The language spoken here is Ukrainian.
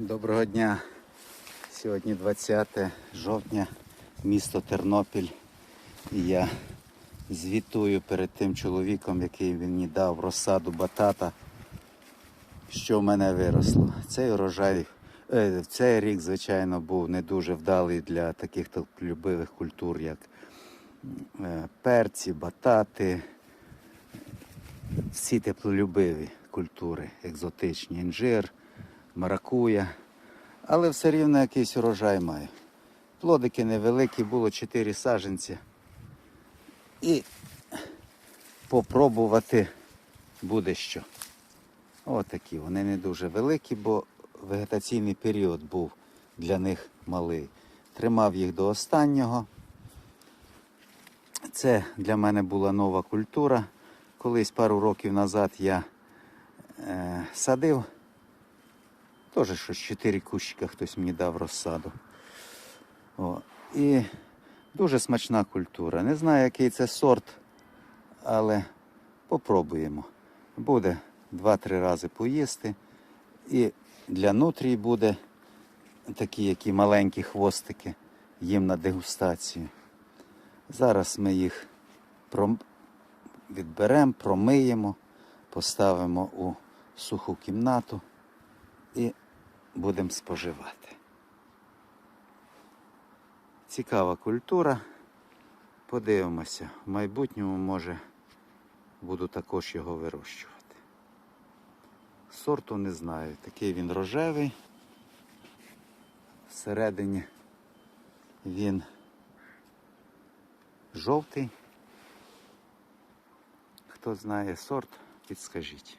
Доброго дня. Сьогодні 20 жовтня, місто Тернопіль. І я звітую перед тим чоловіком, який мені дав розсаду батата, що в мене виросло. Цей урожай, е, цей рік, звичайно, був не дуже вдалий для таких любивих культур, як е, перці, батати, всі теплолюбиві культури, екзотичні, інжир, маракуя. Але все рівно якийсь урожай маю. Плодики невеликі, було 4 саженці. І попробувати буде що. Отакі. Вони не дуже великі, бо вегетаційний період був для них малий. Тримав їх до останнього. Це для мене була нова культура. Колись пару років назад я е, садив. Теж щось чотири кущика хтось мені дав розсаду. О, і дуже смачна культура. Не знаю, який це сорт, але попробуємо. Буде два-три рази поїсти. І для нутрій буде такі, які маленькі хвостики, їм на дегустацію. Зараз ми їх пром- відберемо, промиємо, поставимо у суху кімнату і будемо споживати. Цікава культура. Подивимося. В майбутньому, може, буду також його вирощувати. Сорту не знаю. Такий він рожевий. Всередині він жовтий. Хто знає сорт, підскажіть.